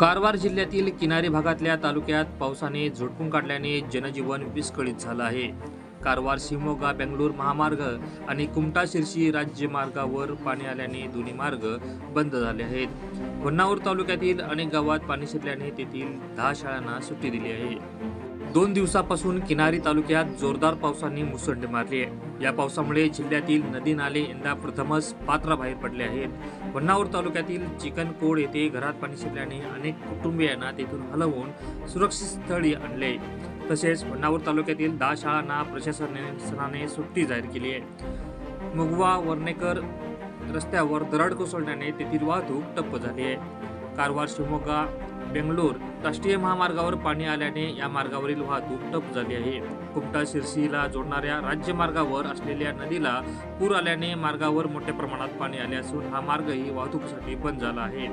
कारवार जिल्ह्यातील किनारी भागातल्या तालुक्यात पावसाने झोडपून काढल्याने जनजीवन विस्कळीत झालं आहे. कारवार शिवमोगा बेंगळूर महामार्ग आणि कुमटा शिरशी राज्य मार्गावर पाणी आल्याने दोन्ही मार्ग बंद झाले आहेत. होन्नावर तालुक्यातील अनेक गावात पाणी शिरल्याने तेथील दहा शाळांना सुट्टी दिली आहे. दोन दिवसापासून किनारी तालुक्यात जोरदार पावसाने मुसंडी मारली आहे. या पावसामुळे जिल्ह्यातील नदी नाले यंदा प्रथमच पात्राबाहेर पडले आहेत. होन्नावर तालुक्यातील चिकनकोड येथे घरात पाणी शिरल्याने अनेक कुटुंबियांना तेथून हलवून सुरक्षित स्थळी आणले. तसेच होन्नावर तालुक्यातील दहा शाळांना प्रशासनाने सुट्टी जाहीर केली आहे. मुगवा वर्णेकर रस्त्यावर दरड कोसळल्याने तेथील वाहतूक ठप्प झाली आहे. कारवार शिवमोग्गा बेंगलोर राष्ट्रीय महामार्गावर पाणी आल्याने या मार्गावरील वाहतूक ठप्प झाली आहे. कुमटा शिरसीला जोडणाऱ्या राज्यमार्गावर असलेल्या नदीला पूर आल्याने मार्गावर मोठ्या प्रमाणात पाणी आले असून हा मार्गही वाहतुकीसाठी बंद झाला आहे.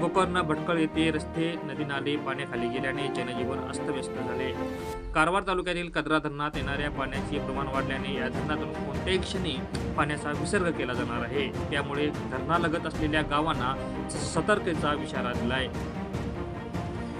गोकर्ण भटकळ येथे रस्ते नदी नाले पाण्याखाली गेल्याने जनजीवन अस्तव्यस्त झाले. कारवार तालुक्यातील कदरा धरणात येणाऱ्या पाण्याचे प्रमाण वाढल्याने या धरणातून कोणत्याही क्षणी पाण्याचा विसर्ग केला जाणार आहे. त्यामुळे धरणालगत असलेल्या गावांना सतर्कतेचा इशारा दिलाय.